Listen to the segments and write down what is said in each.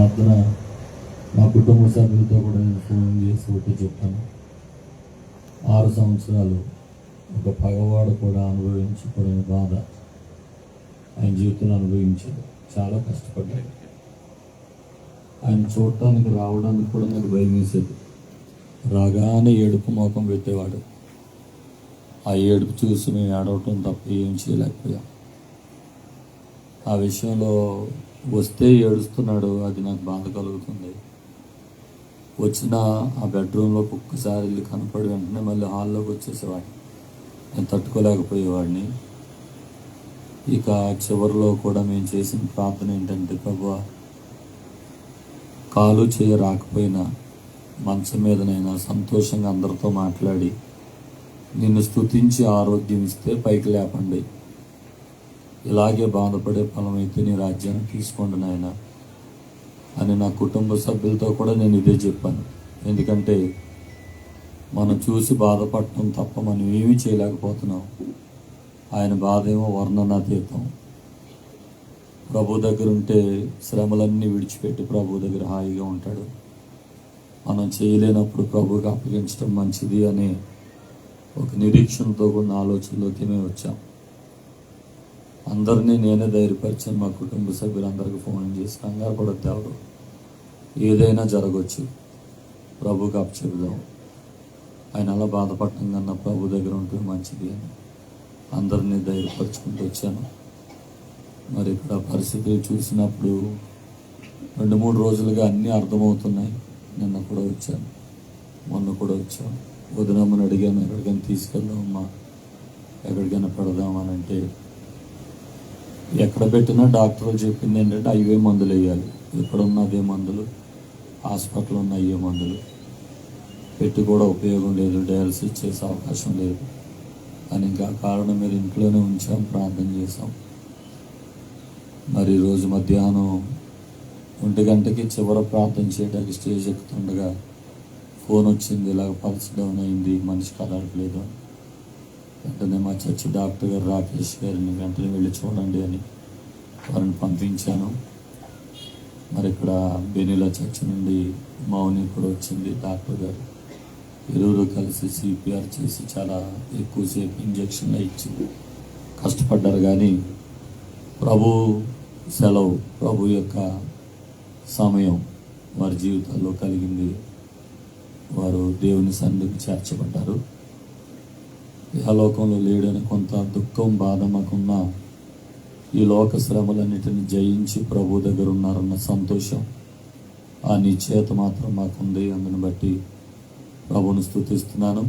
ప్రార్థన మా కుటుంబ సభ్యులతో కూడా నేను ఫోన్ చేసి ఒకటి చెప్పాను. ఆరు సంవత్సరాలు ఒక పగవాడు కూడా అనుభవించకూడని బాధ ఆయన జీవితంలో అనుభవించాడు. చాలా కష్టపడ్డాడు. ఆయన చూడటానికి రావడానికి కూడా నాకు భయం వేసేది. రాగానే ఏడుపు మోకం పెట్టేవాడు. ఆ ఏడుపు చూసి మేము ఏడవటం తప్ప ఏం చేయలేకపోయాం ఆ విషయంలో వస్తే ఏడుస్తున్నాడు అది నాకు బాధ కలుగుతుంది. వచ్చిన ఆ బెడ్రూమ్లోకి ఒక్కసారి వెళ్ళి కనపడి వెంటనే మళ్ళీ హాల్లోకి వచ్చేసేవాడిని. నేను తట్టుకోలేకపోయేవాడిని. ఇక చివరిలో కూడా మేము చేసిన ప్రార్థన ఏంటంటే ప్రభు కాలు చేయ రాకపోయినా మంచం మీదనైనా సంతోషంగా అందరితో మాట్లాడి నిన్ను స్తుతించి ఆరోగ్యం ఇస్తే పైకి లేపండి. ఇలాగే బాధపడే ఫలం అయితే నీ రాజ్యాన్ని తీసుకోండి నాయన అని నా కుటుంబ సభ్యులతో కూడా నేను ఇదే చెప్పాను. ఎందుకంటే మనం చూసి బాధపడటం తప్ప మనం ఏమీ చేయలేకపోతున్నాం. ఆయన బాధ ఏమో వర్ణనాతీతం. ప్రభు దగ్గర ఉంటే శ్రమలన్నీ విడిచిపెట్టి ప్రభు దగ్గర హాయిగా ఉంటాడు. మనం చేయలేనప్పుడు ప్రభుకి అప్పగించడం మంచిది అనే ఒక నిరీక్షణతో కూడిన ఆలోచనలోకి మేము వచ్చాం. అందరినీ నేనే ధైర్యపరిచాను. మా కుటుంబ సభ్యులందరికీ ఫోన్ చేసి కంగారు కూడా దేవుడు ఏదైనా జరగవచ్చు ప్రభుకి అప్పచెబుదాం. ఆయన అలా బాధపడటం కన్నా ప్రభు దగ్గర ఉంటే మంచిది అని అందరినీ ధైర్యపరచుకుంటూ వచ్చాను. మరి ఇక్కడ పరిస్థితులు చూసినప్పుడు రెండు మూడు రోజులుగా అన్నీ అర్థమవుతున్నాయి. నిన్న కూడా వచ్చాను. మొన్న కూడా వచ్చాను. వదినమ్మని అడిగాను ఎక్కడికైనా తీసుకెళ్దామమ్మా ఎక్కడికైనా పెడదామని అంటే ఎక్కడ పెట్టినా డాక్టర్లు చెప్పింది ఏంటంటే అవే మందులు వేయాలి. ఎక్కడ ఉన్న అదే మందులు హాస్పిటల్ ఉన్న అయ్యే మందులు. పెట్టి కూడా ఉపయోగం లేదు డయాలసిస్ చేసే అవకాశం లేదు. అని ఇంకా కారణం మీరు ఇంట్లోనే ఉంచాం ప్రార్థన చేసాం మరి ఈరోజు మధ్యాహ్నం ఒంటి గంటకి చివర ప్రార్థన చేయడానికి స్టేజ్ ఎక్కుతుండగా ఫోన్ వచ్చింది ఇలాగ పల్స్ డౌన్ అయింది మనిషి కదలట్లేదు అని వెంటనే మా చర్చి డాక్టర్ గారు రాకేష్ గారిని వెంటనే వెళ్ళి చూడండి అని వారిని పంపించాను. మరి ఇక్కడ బెనిలా చర్చి నుండి మౌని కూడా వచ్చింది డాక్టర్ గారు. ఇరువురు కలిసి సిపిఆర్ చేసి చాలా ఎక్కువసేపు ఇంజక్షన్లు ఇచ్చింది కష్టపడ్డారు కానీ ప్రభు సెలవు ప్రభు యొక్క సమయం వారి జీవితాల్లో కలిగింది. వారు దేవుని సన్నిధికి చేర్చబడ్డారు. ఇహలోకంలో లేడని కొంత దుఃఖం బాధ మాకున్న ఈ లోక శ్రమలన్నిటిని జయించి ప్రభు దగ్గర ఉన్నారన్న సంతోషం ఆ నిశ్చేత మాత్రం మాకుంది. అందుని బట్టి ప్రభుని స్థుతిస్తున్నాను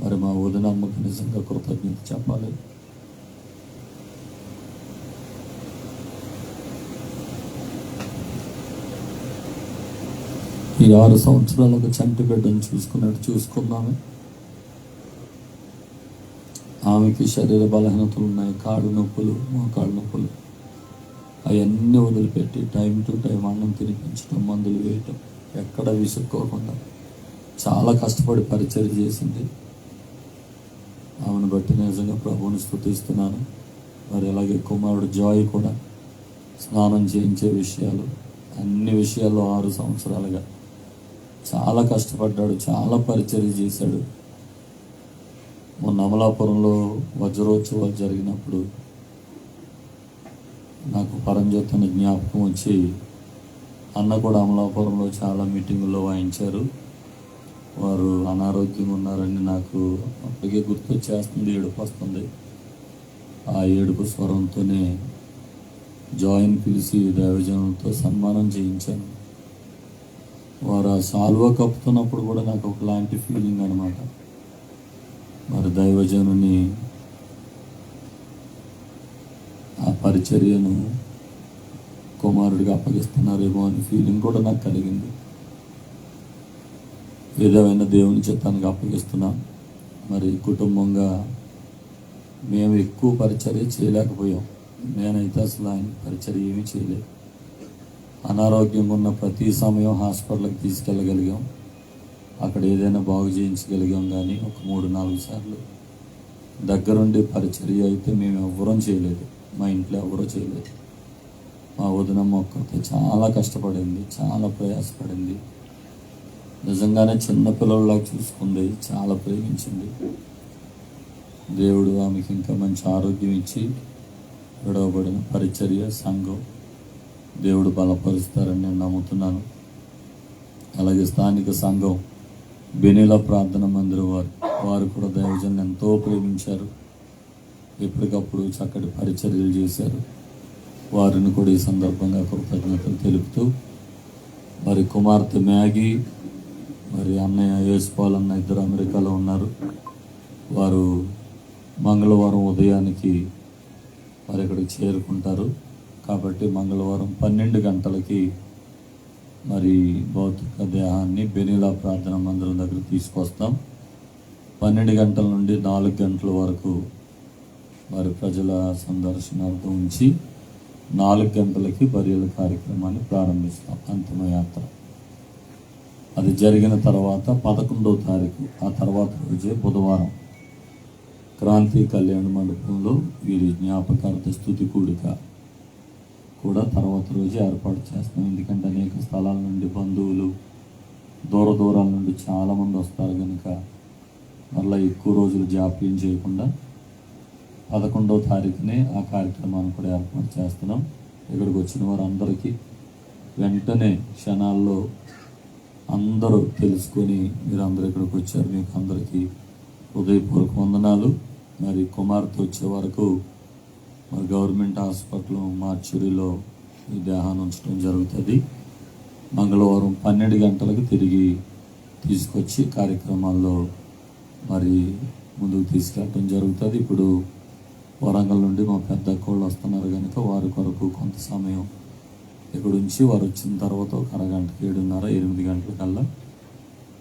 మరి మా వదినమ్మకు నిజంగా కృతజ్ఞత చెప్పాలి. ఈ ఆరు సంవత్సరాలు ఒక చంటి బిడ్డను చూసుకున్నట్టు చూసుకున్నాము ఆమెకి శరీర బలహీనతలు ఉన్నాయి కాళ్ళు నొప్పులు మోకాళ్ళ నొప్పులు. అవన్నీ వదిలిపెట్టి టైం టు టైం అన్నం తినిపించడం మందులు వేయటం ఎక్కడ విసుక్కోకుండా చాలా కష్టపడి పరిచయం చేసింది. ఆమెను బట్టి నిజంగా ప్రభువుని స్థుతిస్తున్నాను. మరి అలాగే కుమారుడు జాయ్ కూడా స్నానం చేయించే విషయాలు అన్ని విషయాల్లో ఆరు సంవత్సరాలుగా చాలా కష్టపడ్డాడు చాలా పరిచయం చేశాడు. మొన్న అమలాపురంలో వజ్రోత్సవాలు జరిగినప్పుడు నాకు పరంజ్యోతి అనే జ్ఞాపకం వచ్చి అన్న కూడా అమలాపురంలో చాలా మీటింగుల్లో వాయించారు. వారు అనారోగ్యంగా ఉన్నారని నాకు అప్పటికే గుర్తొచ్చేస్తుంది ఏడుపు వస్తుంది ఆ ఏడుపు స్వరంతోనే జాయిన్ పిలిచి దైవజనంతో సన్మానం చేయించాను. వారు ఆ సాల్వా కప్పుతున్నప్పుడు కూడా నాకు ఒకలాంటి ఫీలింగ్ అనమాట మరి దైవజనుని ఆ పరిచర్యను కుమారుడికి అప్పగిస్తున్నారేమో అని ఫీలింగ్ కూడా నాకు కలిగింది. ఏదేమైనా దేవుని చిత్తానికి అప్పగిస్తున్నాం. మరి కుటుంబంగా మేము ఎక్కువ పరిచర్య చేయలేకపోయాం. నేనైతే అసలు ఆయన పరిచర్య ఏమీ చేయలేదు. అనారోగ్యంగా ఉన్న ప్రతి సమయం హాస్పిటల్కి తీసుకెళ్ళగలిగాం. అక్కడ ఏదైనా బాగు చేయించగలిగాం కానీ ఒక మూడు నాలుగు సార్లు దగ్గరుండి పరిచర్య అయితే మేము ఎవ్వరం చేయలేదు. మా ఇంట్లో ఎవరో చేయలేదు. మా వదినమ్మ ఒక్కతే చాలా కష్టపడింది చాలా ప్రయాసపడింది. నిజంగానే చిన్న చూసుకుంది చాలా ప్రేమించింది. దేవుడు ఆమెకి ఇంకా మంచి ఆరోగ్యం ఇచ్చి విడవబడిన పరిచర్య సంఘం దేవుడు బలపరుస్తారని నేను నమ్ముతున్నాను. అలాగే స్థానిక సంఘం బెనీల ప్రార్థన మందిరం వారు వారు కూడా దైవజన్ ఎంతో ప్రేమించారు. ఎప్పటికప్పుడు చక్కటి పరిచర్యలు చేశారు. వారిని కూడా ఈ సందర్భంగా కృతజ్ఞతలు తెలుపుతూ మరి కుమార్తె మ్యాగీ మరి అన్నయ్య యేసుపాల్ అన్న ఇద్దరు అమెరికాలో ఉన్నారు. వారు మంగళవారం ఉదయానికి వారు ఇక్కడికి చేరుకుంటారు. కాబట్టి మంగళవారం పన్నెండు గంటలకి మరి భౌతిక దేహాన్ని బెనీలా ప్రార్థన మందిరం దగ్గర తీసుకొస్తాం. పన్నెండు గంటల నుండి నాలుగు గంటల వరకు మరి ప్రజల సందర్శనార్థం ఉంచి నాలుగు గంటలకి బరియల కార్యక్రమాన్ని ప్రారంభిస్తాం. అంతిమయాత్ర అది జరిగిన తర్వాత పదకొండవ తారీఖు ఆ తర్వాత రోజే బుధవారం క్రాంతి కళ్యాణ మండపంలో వీరి జ్ఞాపకార్థ స్థుతి కూడిక కూడా తర్వాత రోజు ఏర్పాటు చేస్తాం. ఎందుకంటే అనేక స్థలాల నుండి బంధువులు దూర దూరాల నుండి చాలామంది వస్తారు కనుక మళ్ళీ ఎక్కువ రోజులు జాప్యం చేయకుండా పదకొండవ తారీఖునే ఆ కార్యక్రమాన్ని కూడా ఏర్పాటు చేస్తున్నాం. ఇక్కడికి వచ్చిన వారందరికీ వెంటనే క్షణాల్లో అందరూ తెలుసుకొని మీరు అందరూ ఇక్కడికి వచ్చారు. మీకు అందరికీ హృదయపూర్వక వందనాలు. మరి కుమార్తె వచ్చే వరకు మరి గవర్నమెంట్ హాస్పిటల్ మార్చురీలో ఈ దేహాన్ని ఉంచడం జరుగుతుంది. మంగళవారం పన్నెండు గంటలకు తిరిగి తీసుకొచ్చి కార్యక్రమాల్లో మరి ముందుకు తీసుకెళ్ళటం జరుగుతుంది. ఇప్పుడు వరంగల్ నుండి మా పెద్ద కోళ్ళు వస్తున్నారు కనుక వారి కొరకు కొంత సమయం ఇక్కడ ఉంచి వారు వచ్చిన తర్వాత ఒక అరగంటకి ఏడున్నర ఎనిమిది గంటల కల్లా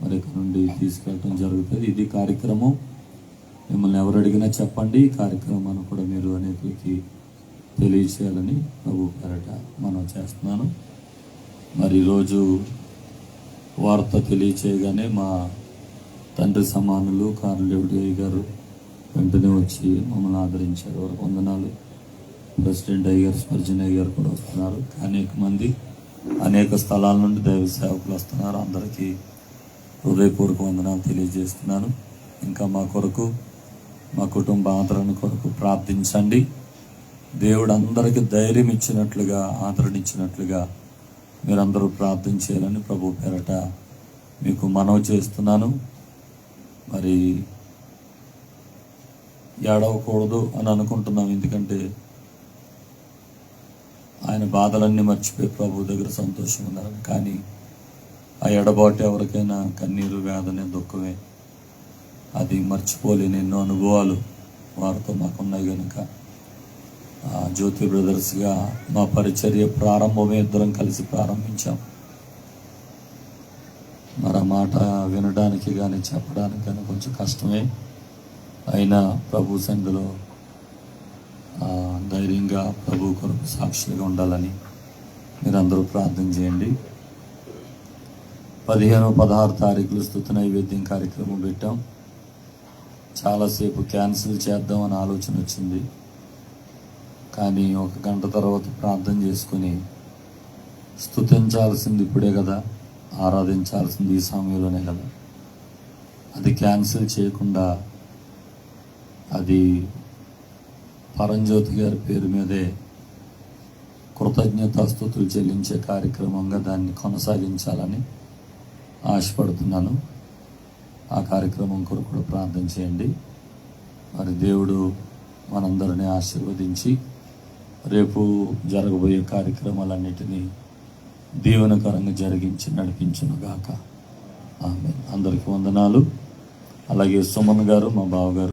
మరి ఇక్కడ నుండి తీసుకెళ్ళటం జరుగుతుంది. ఇది కార్యక్రమం. మిమ్మల్ని ఎవరు అడిగినా చెప్పండి. ఈ కార్యక్రమాన్ని కూడా మీరు అనేకులకి తెలియచేయాలని ప్రభు పేరట మనం చేస్తున్నాను. మరి ఈరోజు వార్త తెలియచేయగానే మా తండ్రి సమానులు కారులేవుడి గారు వెంటనే వచ్చి మమ్మల్ని ఆదరించారు. వారు వందనాలు. ప్రెసిడెంట్ అయ్యారు స్పర్జన్ అయ్యారు కూడా వస్తున్నారు. అనేక మంది అనేక స్థలాల నుండి దైవ సేవకులు వస్తున్నారు. అందరికీ హృదయపూర్వక వందనాలు తెలియజేస్తున్నాను. ఇంకా మా కొరకు మా కుటుంబ ఆదరణ కొరకు ప్రార్థించండి. దేవుడు అందరికీ ధైర్యం ఇచ్చినట్లుగా ఆదరణ ఇచ్చినట్లుగా మీరందరూ ప్రార్థన చేయాలని ప్రభు పేరట మీకు మనవి చేస్తున్నాను. మరి ఏడవకూడదు అని అనుకుంటున్నాం. ఎందుకంటే ఆయన బాధలన్నీ మర్చిపోయి ప్రభు దగ్గర సంతోషం ఉన్నారని. కానీ ఆ ఎడబాటు ఎవరికైనా కన్నీరు వేదనే దుఃఖమే అది మర్చిపోలేని ఎన్నో అనుభవాలు వారితో మాకున్నాయి కనుక జ్యోతి బ్రదర్స్గా మా పరిచర్య ప్రారంభమే ఇద్దరం కలిసి ప్రారంభించాం. మరి మాట వినడానికి కానీ చెప్పడానికి కానీ కొంచెం కష్టమే. అయినా ప్రభు సంఘలో ధైర్యంగా ప్రభు కొరకు సాక్షిగా ఉండాలని మీరందరూ ప్రార్థన చేయండి. పదిహేను పదహారు తారీఖులు స్థుతి నైవేద్యం కార్యక్రమం పెట్టాం. చాలాసేపు క్యాన్సిల్ చేద్దామని ఆలోచన వచ్చింది. కానీ ఒక గంట తర్వాత ప్రార్థన చేసుకుని స్థుతించాల్సింది ఇప్పుడే కదా ఆరాధించాల్సింది ఈ సమయంలోనే కదా. అది క్యాన్సిల్ చేయకుండా అది పరంజ్యోతి గారి పేరు మీదే కృతజ్ఞతాస్థుతులు చెల్లించే కార్యక్రమంగా దాన్ని కొనసాగించాలని ఆశపడుతున్నాను. ఆ కార్యక్రమం కొరకు కూడా ప్రార్థన చేయండి. మరి దేవుడు మనందరినీ ఆశీర్వదించి రేపు జరగబోయే కార్యక్రమాలన్నిటినీ దీవెనకరంగా జరిగించి నడిపించునుగాక ఆమె అందరికీ వందనాలు. అలాగే సుమన్ గారు మా బావగారు